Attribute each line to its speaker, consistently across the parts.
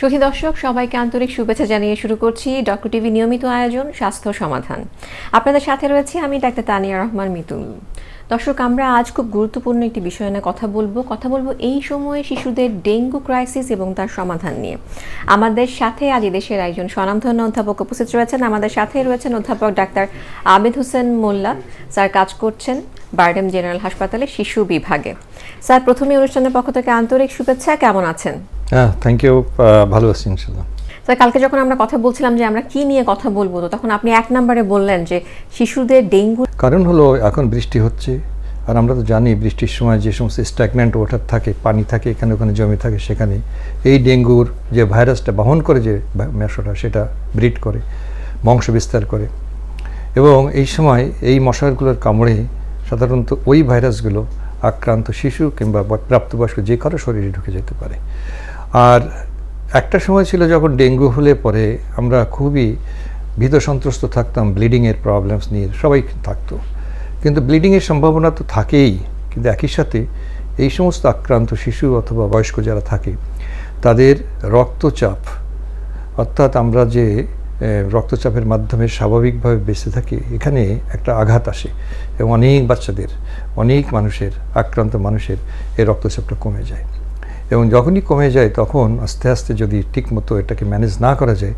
Speaker 1: সুখী দর্শক, সবাইকে আন্তরিক শুভেচ্ছা জানিয়ে শুরু করছি ডক্টর টিভি নিয়মিত আয়োজন, স্বাস্থ্য সমাধান। আপনাদের সাথে রয়েছে আমি ডাক্তার তানিয়া রহমান মিতুল। দর্শক, আমরা আজ খুব গুরুত্বপূর্ণ একটি বিষয় নিয়ে কথা বলব। কথা বলব এই সময়ে শিশুদের ডেঙ্গু ক্রাইসিস এবং তার সমাধান নিয়ে। আমাদের সাথে আজ দেশের একজন স্বনামধন্য অধ্যাপক উপস্থিত রয়েছেন। আমাদের সাথে রয়েছেন অধ্যাপক ডাক্তার আবেদ হোসেন মোল্লা। স্যার কাজ করছেন বারডেম জেনারেল হাসপাতালে শিশু বিভাগে। স্যার, প্রথমে অনুষ্ঠানের পক্ষ থেকে আন্তরিক শুভেচ্ছা। কেমন আছেন?
Speaker 2: হ্যাঁ থ্যাংক ইউ ভালো আছি ইনশাল্লাহ
Speaker 1: কালকে যখন আমরা কথা বলছিলাম যে আমরা কি নিয়ে কথা বলব তো তখন আপনি এক নম্বরে বললেন যে শিশুদের ডেঙ্গু
Speaker 2: কারণ হলো এখন বৃষ্টি হচ্ছে আর আমরা তো জানি বৃষ্টির সময় যে সমস্ত স্ট্যাগন্যান্ট ওয়াটার থাকে পানি থাকে এখানে ওখানে জমে থাকে সেখানে এই ডেঙ্গুর যে ভাইরাসটা বহন করে যে মশাটা সেটা ব্রিড করে বংশ বিস্তার করে। এবং এই সময় এই মশাগুলোর কামড়ে সাধারণত ওই ভাইরাসগুলো আক্রান্ত শিশু কিংবা প্রাপ্তবয়স্ক যে কারও শরীরে ঢুকে যেতে পারে। আর একটা সময় ছিল যখন ডেঙ্গু হলে পরে আমরা খুবই ভীত সন্ত্রস্ত থাকতাম, ব্লিডিংয়ের প্রবলেমস নিয়ে সবাই থাকতো। কিন্তু ব্লিডিংয়ের সম্ভাবনা তো থাকেই। কিন্তু একই সাথে এই সমস্ত আক্রান্ত শিশু অথবা বয়স্ক যারা থাকে, তাদের রক্তচাপ, অর্থাৎ আমরা যে রক্তচাপের মাধ্যমে স্বাভাবিকভাবে বেঁচে থাকি, এখানে একটা আঘাত আসে এবং অনেক বাচ্চাদের, অনেক মানুষের, আক্রান্ত মানুষের এই রক্তচাপটা কমে যায়। এবং যখনই কমে যায় তখন আস্তে আস্তে যদি ঠিকমতো এটাকে ম্যানেজ না করা যায়,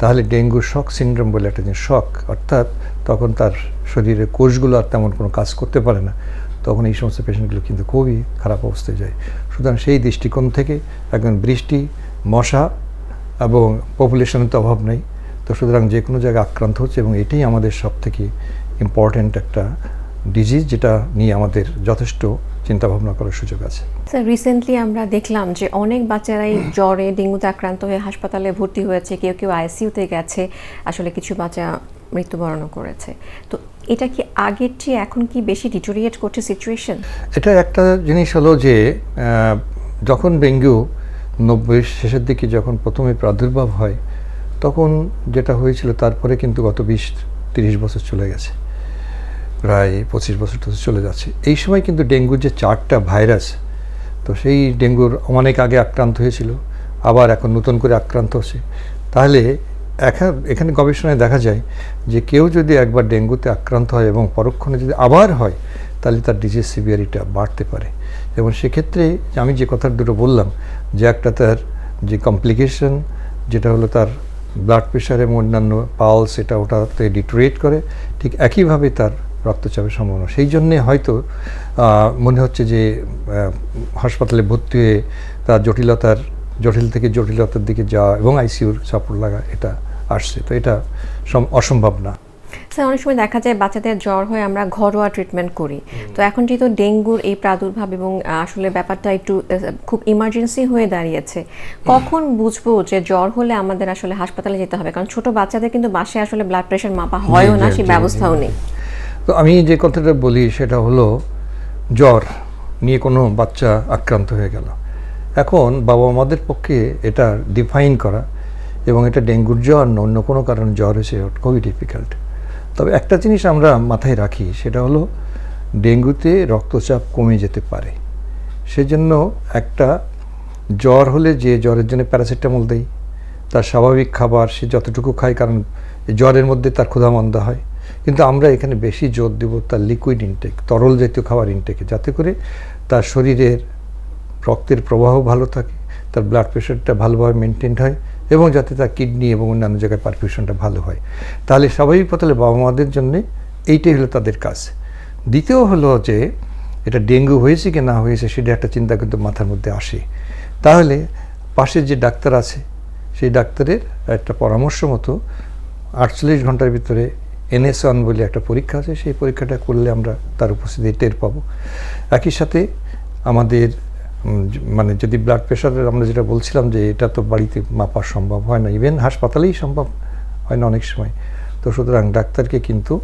Speaker 2: তাহলে ডেঙ্গু শক সিন্ড্রোম বলে একটা জিনিস শক অর্থাৎ তখন তার শরীরের কোষগুলো আর তেমন কোনো কাজ করতে পারে না। তখন এই সমস্ত পেশেন্টগুলো কিন্তু খুবই খারাপ অবস্থায় যায়। সুতরাং সেই দৃষ্টিকোণ থেকে একজন বৃষ্টি, মশা এবং পপুলেশনের তো অভাব নেই। তো সুতরাং যে কোনো জায়গায় আক্রান্ত হচ্ছে এবং এটাই আমাদের সব থেকে ইম্পর্ট্যান্ট একটা ডিজিজ যেটা নিয়ে আমাদের যথেষ্ট চিন্তা ভাবনা করার সুযোগ আছে।
Speaker 1: স্যার রিসেন্টলি আমরা দেখলাম যে অনেক বাচ্চারাই জ্বরে ডেঙ্গুতে আক্রান্ত হয়ে হাসপাতালে ভর্তি হয়েছে কেউ কেউ আইসিইউতে গেছে আসলে কিছু বাচ্চা মৃত্যুবরণও করেছে। তো এটা কি আগের চেয়ে এখন কি বেশি ডিটোরিয়েট করছে সিচুয়েশন
Speaker 2: এটা একটা জিনিস হলো যে যখন ডেঙ্গু নব্বই শেষের দিকে যখন প্রথমে প্রাদুর্ভাব হয় তখন যেটা হয়েছিল তারপরে কিন্তু গত বিশ তিরিশ বছর চলে গেছে। প্রায় পঁচিশ বছর তো চলে যাচ্ছে। এই সময় কিন্তু ডেঙ্গুর যে চারটা ভাইরাস, তো সেই ডেঙ্গুর অনেক আগে আক্রান্ত হয়েছিল, আবার এখন নতুন করে আক্রান্ত হচ্ছে। তাহলে এখন এখানে গবেষণায় দেখা যায় যে কেউ যদি একবার ডেঙ্গুতে আক্রান্ত হয় এবং পরক্ষণে যদি আবার হয়, তাহলে তার ডিজিজ সিভিয়ারিটা বাড়তে পারে। এবং সেক্ষেত্রে আমি যে কথার দুটো বললাম, যে একটা তার যে কমপ্লিকেশন যেটা হলো তার ব্লাড প্রেশার এবং অন্যান্য পালস এটা ওটাতে ডিটোরেট করে, ঠিক একইভাবে তার রক্তচাপের সম্ভাবনা। সেই জন্যে হয়তো মনে হচ্ছে যে হাসপাতালে ভর্তি হয়ে তার জটিলতার জটিল থেকে জটিলতার দিকে যাওয়া এবং আইসিউর সাপোর্ট লাগা এটা আসছে। তো এটা অসম্ভব না।
Speaker 1: স্যার অনেক সময় দেখা যায় বাচ্চাদের জ্বর হয়ে আমরা ঘরোয়া ট্রিটমেন্ট করি। তো এখন যেহেতু ডেঙ্গুর এই প্রাদুর্ভাব এবং আসলে ব্যাপারটা একটু খুব ইমার্জেন্সি হয়ে দাঁড়িয়েছে কখন বুঝব যে জ্বর হলে আমাদের আসলে হাসপাতালে যেতে হবে? কারণ ছোট বাচ্চাদের কিন্তু বাসায় আসলে ব্লাড প্রেশার মাপা হয়ও না সেই ব্যবস্থাও নেই।
Speaker 2: তো আমি যে কথাটা বলি সেটা হলো, জ্বর নিয়ে কোনো বাচ্চা আক্রান্ত হয়ে গেল। এখন বাবা মাদের পক্ষে এটা ডিফাইন করা এবং এটা ডেঙ্গুর জ্বর না অন্য কোনো কারণে জ্বর হয়েছে খুবই ডিফিকাল্ট তবে একটা জিনিস আমরা মাথায় রাখি, সেটা হলো ডেঙ্গুতে রক্তচাপ কমে যেতে পারে। সেজন্য একটা জ্বর হলে যে জ্বরের জন্য প্যারাসিটামল দেয় তার স্বাভাবিক খাবার সে যতটুকু খায়, কারণ জ্বরের মধ্যে তার ক্ষুধামন্দা হয়। কিন্তু আমরা এখানে বেশি জোর দেব তার লিকুইড ইনটেক তরল জাতীয় খাবার ইনটেকে যাতে করে তার শরীরের রক্তের প্রবাহ ভালো থাকে, তার ব্লাড প্রেশারটা ভালোভাবে মেনটেন হয় এবং যাতে তার কিডনি এবং অন্যান্য জায়গায় পারফিউশনটা ভালো হয়। তাহলে স্বাভাবিক তাহলে বাবা মাদের জন্যে এইটাই হলো তাদের কাজ। দ্বিতীয় হলো যে, এটা ডেঙ্গু হয়েছে কি না হয়েছে সেটা একটা চিন্তা কিন্তু মাথার মধ্যে আসে। তাহলে পাশের যে ডাক্তার আছে, সেই ডাক্তারের একটা পরামর্শ মতো আটচল্লিশ ঘণ্টার ভিতরে এনএস ওয়ান বলে একটা পরীক্ষা আছে, সেই পরীক্ষাটা করলে আমরা তার উপস্থিতি টের পাবো। একই সাথে আমাদের মানে যদি ব্লাড প্রেশারের আমরা যেটা বলছিলাম যে এটা তো বাড়িতে মাপা সম্ভব হয় না ইভেন হাসপাতালেই সম্ভব হয় না অনেক সময়। তো সুতরাং ডাক্তারকে কিন্তু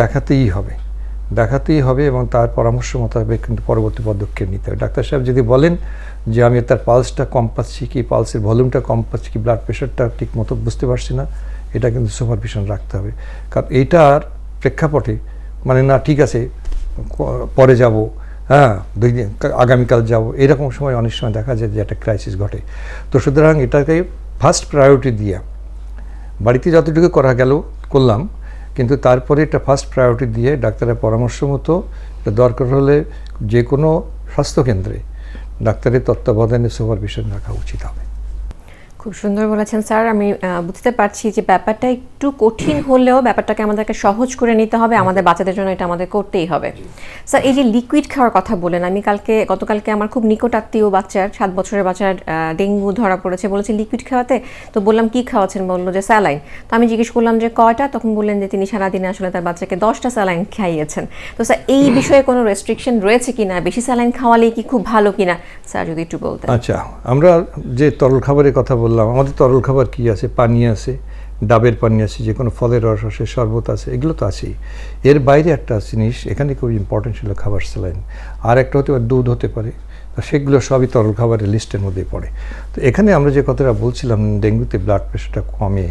Speaker 2: দেখাতেই হবে দেখাতেই হবে এবং তার পরামর্শ মোতাবেক কিন্তু পরবর্তী পদক্ষেপ নিতে হবে। ডাক্তার সাহেব যদি বলেন যে আমি তার পালসটা কম পাচ্ছি কি পালসের ভলিউমটা কম পাচ্ছি কি ব্লাড প্রেশারটা ঠিক মতো বুঝতে পারছি না এটা কিন্তু সুপারভিশন রাখতে হবে। কারণ এইটার প্রেক্ষাপটে মানে না, ঠিক আছে, পরে যাব হ্যাঁ দুই দিন, আগামীকাল যাব, এরকম সময় অনেক সময় দেখা যায় যে একটা ক্রাইসিস ঘটে। তো সুতরাং এটাকে ফার্স্ট প্রায়োরিটি দিয়ে, বাড়িতে যতটুকু করা গেল, করলাম, কিন্তু তারপরে এটা ফার্স্ট প্রায়োরিটি দিয়ে ডাক্তারের পরামর্শ মতো দরকার হলে যে কোনো স্বাস্থ্যকেন্দ্রে ডাক্তারের তত্ত্বাবধানে সুপারভিশন রাখা উচিত হবে।
Speaker 1: খুব সুন্দর বলেছেন স্যার। আমি বুঝতে পারছি যে ব্যাপারটা একটু কঠিন হলেও ব্যাপারটাকে আমাদেরকে সহজ করে নিতে হবে। আমাদের বাচ্চাদের জন্য এটা আমাদের করতেই হবে। স্যার এই যে লিকুইড খাওয়ার কথা বলেন আমি কালকে গতকালকে আমার খুব নিকট আত্মীয় বাচ্চার সাত বছরের বাচ্চার ডেঙ্গু ধরা পড়েছে বলেছে লিকুইড খাওয়াতে। তো বললাম কি খাওয়াচ্ছেন? বলল যে স্যালাইন। তো আমি জিজ্ঞেস করলাম যে কয়টা? তখন বললেন যে তিনি সারাদিনে আসলে তার বাচ্চাকে দশটা স্যালাইন খাইয়েছেন। তো স্যার এই বিষয়ে কোনো রেস্ট্রিকশন রয়েছে কিনা? বেশি স্যালাইন খাওয়ালেই কি খুব ভালো কিনা? স্যার যদি একটু বলতেন।
Speaker 2: আচ্ছা আমরা যে তরল খাবারের কথা বললাম, আমাদের তরল খাবার কি আছে? পানি আছে, ডাবের পানি আছে যে কোনো ফলের রস আছে, শরবত আছে, এগুলো তো আছেই। এর বাইরে একটা জিনিস, এখানে খুব ইম্পর্টেন্ট ছিল খাবার স্যালাইন। আর একটা হতে পারে, দুধ হতে পারে, তো সেগুলো সবই তরল খাবারের লিস্টের মধ্যে পড়ে। তো এখানে আমরা যে কথাটা বলছিলাম, ডেঙ্গুতে ব্লাড প্রেশারটা কমে,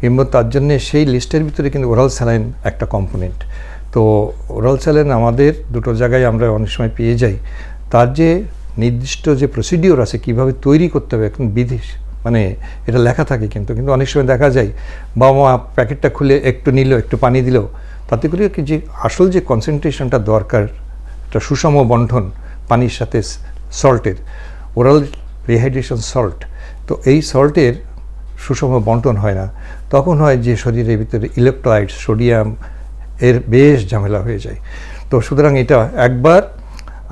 Speaker 2: কিংবা তার জন্যে সেই লিস্টের ভিতরে কিন্তু ওরাল স্যালাইন একটা কম্পোনেন্ট তো ওরাল স্যালাইন আমাদের দুটো জায়গায় আমরা অনেক সময় পেয়ে যাই। তার যে নির্দিষ্ট যে প্রসিডিওর আছে, কীভাবে তৈরি করতে হবে, এখন বিধি মানে এটা লেখা থাকে কিন্তু কিন্তু অনেক সময় দেখা যায় বাবা মা প্যাকেটটা খুলে একটু নিল, একটু পানি দিল, তাতে করে কি যে আসল যে কনসেন্ট্রেশনটা দরকার, একটা সুষম বন্ঠন পানির সাথে সল্টের ওরাল রিহাইড্রেশন সল্ট তো এই সল্টের সুষম বন্টন হয় না। তখন হয় যে শরীরের ভিতরে ইলেকট্রোলাইট সোডিয়াম এর বেশ ঝামেলা হয়ে যায়। তো সুতরাং এটা একবার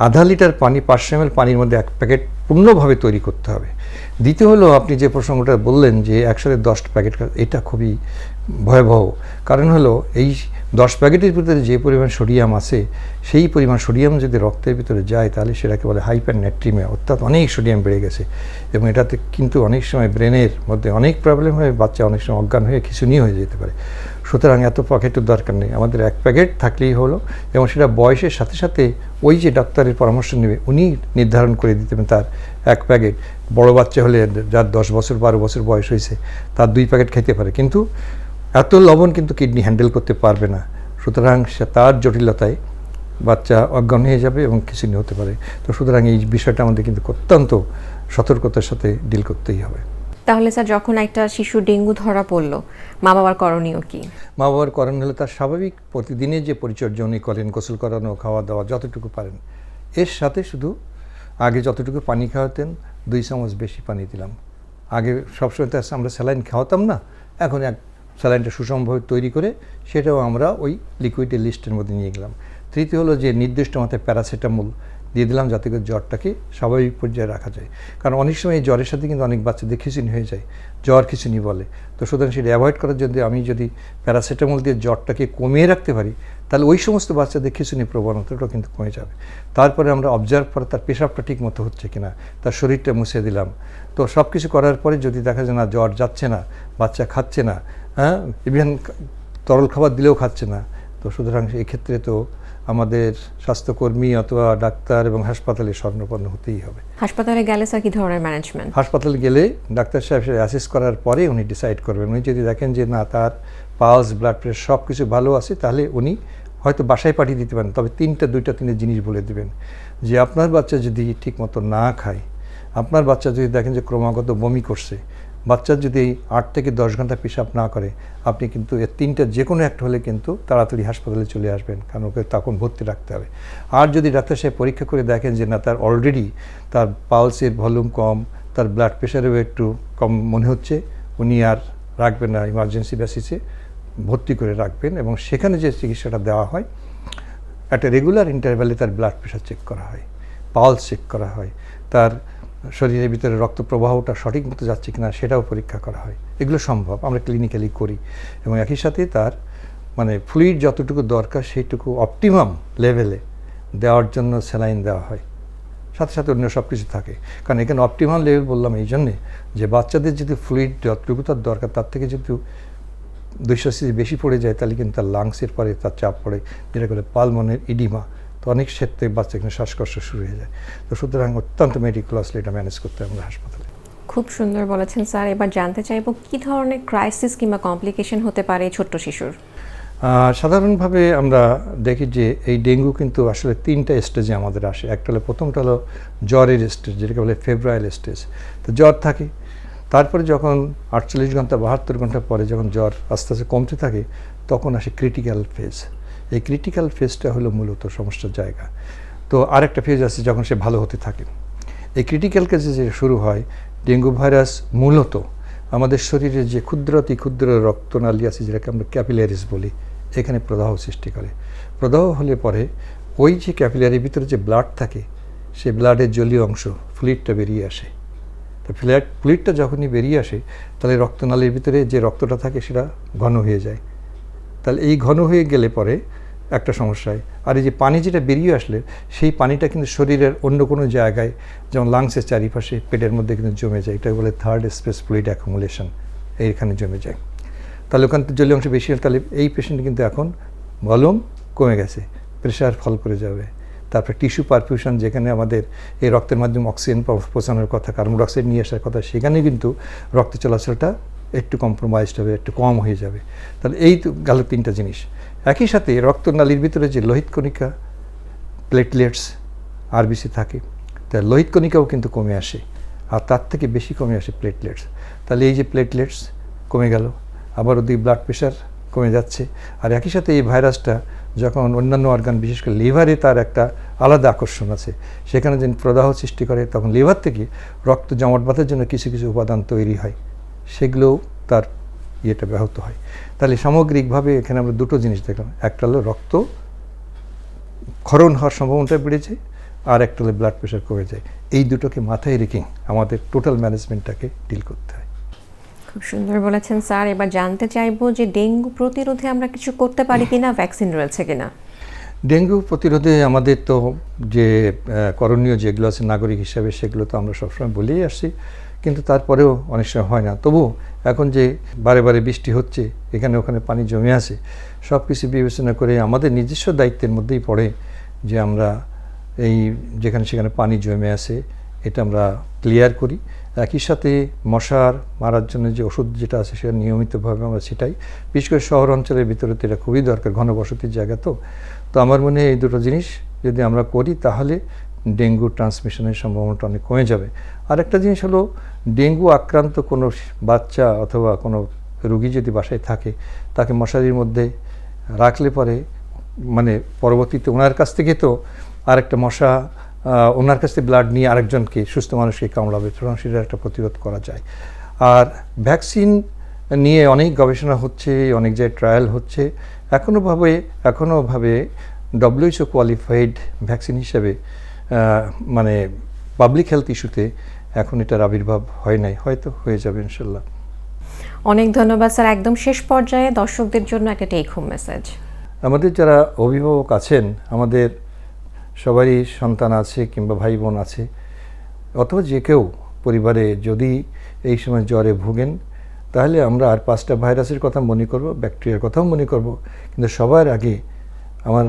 Speaker 2: আধা লিটার পানি, পাঁচশো এম পানির মধ্যে এক প্যাকেট পূর্ণভাবে তৈরি করতে হবে। দ্বিতীয় হলো, আপনি যে প্রসঙ্গটা বললেন যে একসাথে দশটা প্যাকেট এটা খুবই ভয়াবহ। কারণ হলো, এই দশ প্যাকেটের ভিতরে যে পরিমাণ সোডিয়াম আছে, সেই পরিমাণ সোডিয়াম যদি রক্তের ভিতরে যায়, তাহলে সেটাকে বলে হাইপার নেট্রিমিয়া অর্থাৎ অনেক সোডিয়াম বেড়ে গেছে। এবং এটাতে কিন্তু অনেক সময় ব্রেনের মধ্যে অনেক প্রবলেম হয়ে, বাচ্চা অনেক সময় অজ্ঞান হয়ে খিচুনি হয়ে যেতে পারে। সুতরাং এত প্যাকেটের দরকার নেই। আমাদের এক প্যাকেট থাকলেই হলো, এবং সেটা বয়সের সাথে সাথে ওই যে ডাক্তারের পরামর্শ নেবে, উনি নির্ধারণ করে দিতে তার এক প্যাকেট বড় বাচ্চা হলে যার দশ বছর বারো বছর বয়স হয়েছে তার দুই প্যাকেট খেতে পারে। কিন্তু এত লবণ কিন্তু কিডনি হ্যান্ডেল করতে পারবে না। সুতরাং সে তার জটিলতায় বাচ্চা অজ্ঞান হয়ে যাবে এবং কিছু হতে পারে। তো সুতরাং এই বিষয়টা আমাদের কিন্তু অত্যন্ত সতর্কতার সাথে ডিল করতেই হবে।
Speaker 1: তাহলে স্যার যখন একটা শিশু ডেঙ্গু ধরা পড়ল মা বাবার করণীয় কি?
Speaker 2: মা বাবার করেন হলে তার স্বাভাবিক প্রতিদিনের যে পরিচর্যা উনি করেন গোসল করানো খাওয়া দাওয়া যতটুকু পারেন। এর সাথে শুধু আগে যতটুকু পানি খাওয়াতেন, দুই চামচ বেশি পানি দিলাম। আগে সবসময় তো আমরা স্যালাইন খাওয়াতাম না, এখন এক স্যালাইনটা সুষমভাবে তৈরি করে সেটাও আমরা ওই লিকুইডের লিস্টের মধ্যে নিয়ে গেলাম। তৃতীয় হলো যে নির্দিষ্ট মাথায় প্যারাসিটামল দিয়ে দিলাম যাতে করে জ্বরটাকে স্বাভাবিক পর্যায়ে রাখা যায়। কারণ অনেক সময় এই জ্বরের সাথে কিন্তু অনেক বাচ্চাদের খিচুনি হয়ে যায়, জ্বর খিচুনি বলে। তো সুতরাং সেটা অ্যাভয়েড করার জন্য আমি যদি প্যারাসিটামল দিয়ে জ্বরটাকে কমিয়ে রাখতে পারি, তাহলে ওই সমস্ত বাচ্চাদের খিচুনি প্রবণতাটাও কিন্তু কমে যাবে। তারপরে আমরা অবজার্ভ করে তার পেশাবটা ঠিক মতো হচ্ছে কিনা, তার শরীরটা মুছে দিলাম। তো সব কিছু করার পরে যদি দেখা যায় না জ্বর যাচ্ছে না, বাচ্চা খাচ্ছে না হ্যাঁ? ইভেন তরল খাবার দিলেও খাচ্ছে না, তো সুতরাং এক্ষেত্রে তো আমাদের স্বাস্থ্যকর্মী অথবা ডাক্তার এবং হাসপাতালে স্বর্ণপন্ন হতেই হবে।
Speaker 1: হাসপাতালে গেলে স্যার কি ধরনের ম্যানেজমেন্ট
Speaker 2: হাসপাতালে গেলে ডাক্তার সাহেব অ্যাসেস করার পরে উনি ডিসাইড করবেন। উনি যদি দেখেন যে না তার পালস ব্লাড প্রেশার সব কিছু ভালো আছে তাহলে উনি হয়তো বাসায় পাঠিয়ে দিতে পারেন। তবে তিনটা দুইটা তিনটা জিনিস বলে দেবেন। যে আপনার বাচ্চা যদি ঠিকমতো না খায় আপনার বাচ্চা যদি দেখেন যে ক্রমাগত বমি করছে বাচ্চার যদি আট থেকে দশ ঘণ্টা পেশাব না করে, আপনি কিন্তু এর তিনটা যে কোনো একটা হলে কিন্তু তাড়াতাড়ি হাসপাতালে চলে আসবেন, কারণ ওকে তখন ভর্তি রাখতে হবে। আর যদি ডাক্তার সাহেব পরীক্ষা করে দেখেন যে না, তার অলরেডি তার পালসের ভলিউম কম, তার ব্লাড প্রেশারেও একটু কম মনে হচ্ছে, উনি আর রাখবেন না ইমার্জেন্সি বেসিসে ভর্তি করে রাখবেন এবং সেখানে যে চিকিৎসাটা দেওয়া হয়, একটা রেগুলার ইন্টারভ্যালে তার ব্লাড প্রেশার চেক করা হয় পালস চেক করা হয়, তার শরীরের ভিতরে রক্ত প্রবাহটা সঠিক মতো যাচ্ছে কিনা সেটাও পরীক্ষা করা হয়। এগুলো সম্ভব, আমরা ক্লিনিক্যালি করি। এবং একই সাথে তার মানে ফ্লুইড যতটুকু দরকার সেইটুকু অপটিমাম লেভেলে দেওয়ার জন্য স্যালাইন দেওয়া হয়। সাথে সাথে অন্য সব কিছু থাকে। কারণ এখানে অপটিমাম লেভেল বললাম এই জন্যে যে বাচ্চাদের যদি ফ্লুইড যতটুকু তার দরকার তার থেকে যদি দুইশো সিসি বেশি পড়ে যায়, তাহলে কিন্তু তার লাংসের পরে তার চাপ পড়ে। যেটা করে পালমনের ইডিমা তো অনেক ক্ষেত্রে বাচ্চা কিন্তু শ্বাসকষ্ট শুরু হয়ে যায়। তো সুতরাং অত্যন্ত মেডিকুলাসলি এটা ম্যানেজ করতে হয় আমরা হাসপাতালে।
Speaker 1: খুব সুন্দর বলেছেন স্যার। এবার জানতে চাইব কি ধরনের ক্রাইসিস কিংবা কমপ্লিকেশন হতে পারে ছোট্ট শিশুর?
Speaker 2: সাধারণভাবে আমরা দেখি যে এই ডেঙ্গু কিন্তু আসলে তিনটা স্টেজে আমাদের আসে। একটা হলো প্রথমটা হলো জ্বরের স্টেজ যেটাকে বলে ফেব্রাইল স্টেজ তো জ্বর থাকে তারপরে যখন আটচল্লিশ ঘণ্টা বাহাত্তর ঘণ্টা পরে যখন জ্বর আস্তে আস্তে কমতে থাকে তখন আসে ক্রিটিক্যাল ফেজ এই ক্রিটিক্যাল ফেজটা হলো মূলত সমস্যার জায়গা। তো আরেকটা ফেজ আছে যখন সে ভালো হতে থাকে। এই ক্রিটিক্যাল কেসে যে শুরু হয়, ডেঙ্গু ভাইরাস মূলত আমাদের শরীরে যে ক্ষুদ্রাতি ক্ষুদ্র রক্তনালী আছে, যেটাকে আমরা ক্যাপিলারিস বলি, এখানে প্রদাহ সৃষ্টি করে। প্রদাহ হলে পরে ওই যে ক্যাপিলারির ভিতরে যে ব্লাড থাকে সেই ব্লাডের জলীয় অংশ ফ্লুইডটা বেরিয়ে আসে। তো ফ্ল্যাট ফ্লুইডটা যখনই বেরিয়ে আসে, তাহলে রক্তনালীর ভিতরে যে রক্তটা থাকে, সেটা ঘন হয়ে যায়। তাহলে এই ঘন হয়ে গেলে পরে একটা সমস্যায় আর এই যে পানি যেটা বেরিয়ে আসলে, সেই পানিটা কিন্তু শরীরের অন্য কোনো জায়গায়, যেমন লাংসের চারিপাশে, পেটের মধ্যে কিন্তু জমে যায়। এটা বলে থার্ড স্পেস ফ্লুইড অ্যাকুমুলেশন এইখানে জমে যায়। তাহলে ওখান থেকে জলীয় অংশ বেশি হলে তাহলে এই পেশেন্ট কিন্তু এখন ভলিউম কমে গেছে। প্রেশার ফল করে যাবে। তারপরে টিস্যু পারফিউশন যেখানে আমাদের এই রক্তের মাধ্যমে অক্সিজেন পৌঁছানোর কথা কার্বন ডাইঅক্সাইড নিয়ে আসার কথা, সেখানে কিন্তু রক্ত চলাচলটা একটু কম্প্রোমাইজড হবে, একটু কম হয়ে যাবে। তাহলে এই তো গেল তিনটা জিনিস। একই সাথে রক্তনালীর ভিতরে যে লোহিত কণিকা প্লেটলেটস আরবিসি থাকে, তা লোহিত কণিকাও কিন্তু কমে আসে, আর তার থেকে বেশি কমে আসে প্লেটলেটস তাহলে এই যে প্লেটলেটস কমে গেল আবার ওদিকে ব্লাড প্রেশার কমে যাচ্ছে, আর একই সাথে এই ভাইরাসটা যখন অন্যান্য অর্গান বিশেষ করে লিভারে তার একটা আলাদা আকর্ষণ আছে, সেখানে যে প্রদাহ সৃষ্টি করে, তখন লিভার থেকে রক্ত জমাট বাঁধার জন্য কিছু কিছু উপাদান তৈরি হয়, সেগুলোও তার ইয়েটা ব্যাহত হয়। তাহলে সামগ্রিকভাবে এখানে আমরা দুটো জিনিস দেখলাম। একটা হলো রক্ত ক্ষরণ হওয়ার সম্ভাবনাটা বেড়েছে আর একটা হলে ব্লাড প্রেশার কমে যায়। এই দুটোকে মাথায় রেখে আমাদের টোটাল ম্যানেজমেন্টটাকে ডিল করতে হয়।
Speaker 1: খুব সুন্দর বলেছেন স্যার। এবার জানতে চাইব যে ডেঙ্গু প্রতিরোধে আমরা কিছু করতে পারি কিনা ভ্যাকসিন রয়েছে কিনা?
Speaker 2: ডেঙ্গু প্রতিরোধে আমাদের তো যে করণীয় যেগুলো আছে নাগরিক হিসাবে সেগুলো তো আমরা সবসময় বলেই আসছি কিন্তু তারপরেও অনেক সময় হয় না। তবু এখন যে বারে বারে বৃষ্টি হচ্ছে, এখানে ওখানে পানি জমে আছে সব কিছু বিবেচনা করে আমাদের নিজস্ব দায়িত্বের মধ্যেই পড়ে যে আমরা এই যেখানে সেখানে পানি জমে আছে, এটা আমরা ক্লিয়ার করি। একই সাথে মশার মারার জন্য যে ওষুধ যেটা আছে সেটা নিয়মিতভাবে আমরা সেটাই বিশেষ করে শহর অঞ্চলের ভিতরে তো এটা খুবই দরকার, ঘনবসতির জায়গা তো। তো আমার মনে হয় এই দুটো জিনিস যদি আমরা করি তাহলে ডেঙ্গু ট্রান্সমিশনের সম্ভাবনাটা অনেক কমে যাবে। আর একটা জিনিস হলো, ডেঙ্গু আক্রান্ত কোনো বাচ্চা অথবা কোনো রুগী যদি বাসায় থাকে, তাকে মশারির মধ্যে রাখলে পরে মানে পরবর্তীতে ওনার কাছ থেকে তো আরেকটা মশা ওনার কাছ থেকে ব্লাড নিয়ে আরেকজনকে, সুস্থ মানুষকে কামড়াবে, সুতরাং সেটা একটা প্রতিরোধ করা যায়। আর ভ্যাকসিন নিয়ে অনেক গবেষণা হচ্ছে, অনেক জায়গায় ট্রায়াল হচ্ছে। এখনও ভাবে এখনও ভাবে ডব্লিউএইচও কোয়ালিফাইড ভ্যাকসিন হিসেবে মানে পাবলিক হেলথ ইস্যুতে এখন এটার আবির্ভাব হয় নাই হয়তো হয়ে যাবে ইনশাল্লাহ।
Speaker 1: অনেক ধন্যবাদ স্যার একদম শেষ পর্যায়ে দর্শকদের জন্য একটা টেক হোম মেসেজ
Speaker 2: আমাদের যারা অভিভাবক আছেন আমাদের সবারই সন্তান আছে কিংবা ভাই বোন আছে অথবা যে কেউ পরিবারে যদি এই সময় জ্বরে ভোগেন তাহলে আমরা আর পাঁচটা ভাইরাসের কথা মনে করব ব্যাকটেরিয়ার কথাও মনে করব কিন্তু সবার আগে আমার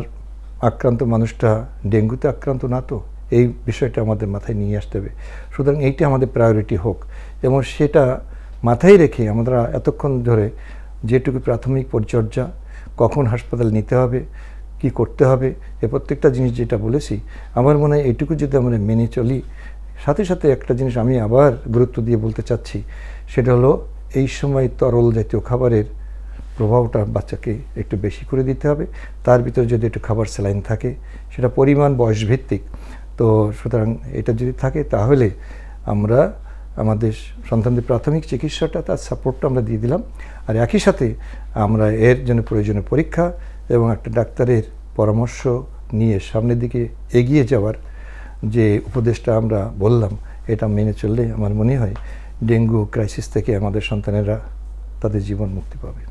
Speaker 2: আক্রান্ত মানুষটা, ডেঙ্গুতে আক্রান্ত না তো? এই বিষয়টা আমাদের মাথায় নিয়ে আসতে হবে। সুতরাং এইটা আমাদের প্রায়োরিটি হোক। এবং সেটা মাথায় রেখে আমরা এতক্ষণ ধরে যেটুকু প্রাথমিক পরিচর্যা, কখন হাসপাতাল নিতে হবে, কি করতে হবে, এ প্রত্যেকটা জিনিস যেটা বলেছি, আমার মনে হয় এইটুকু যদি আমরা মেনে চলি, সাথে সাথে একটা জিনিস আমি আবার গুরুত্ব দিয়ে বলতে চাচ্ছি, সেটা হলো এই সময় তরল জাতীয় খাবারের প্রভাবটা বাচ্চাকে একটু বেশি করে দিতে হবে। তার ভিতরে যদি একটু খাবার স্যালাইন থাকে, সেটা পরিমাণ বয়স ভিত্তিক তো সুতরাং এটা যদি থাকে, তাহলে আমরা আমাদের সন্তানদের প্রাথমিক চিকিৎসাটা, তার সাপোর্টটা আমরা দিয়ে দিলাম। আর একই সাথে আমরা এর জন্য প্রয়োজনীয় পরীক্ষা এবং একটা ডাক্তারের পরামর্শ নিয়ে সামনের দিকে এগিয়ে যাওয়ার যে উপদেশটা আমরা বললাম, এটা মেনে চললে আমার মনে হয় ডেঙ্গু ক্রাইসিস থেকে আমাদের সন্তানেরা তাদের জীবন মুক্তি পাবে।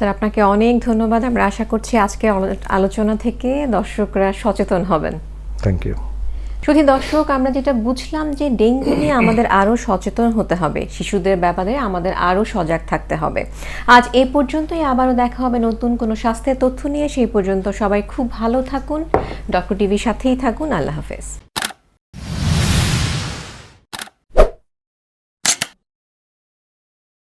Speaker 1: স্যার আপনাকে অনেক ধন্যবাদ। আমরা আশা করছি আজকে আলোচনা থেকে দর্শকরা সচেতন হবেন।
Speaker 2: থ্যাংক ইউ
Speaker 1: শুধু দর্শক আমরা যেটা বুঝলাম যে ডেঙ্গু নিয়ে আমাদের আরও সচেতন হতে হবে। শিশুদের ব্যাপারে আমাদের আরও সজাগ থাকতে হবে। আজ এ পর্যন্তই। আবারও দেখা হবে নতুন কোনো স্বাস্থ্যের তথ্য নিয়ে। সেই পর্যন্ত সবাই খুব ভালো থাকুন। ডক্টর টিভির সাথেই থাকুন। আল্লাহ হাফেজ।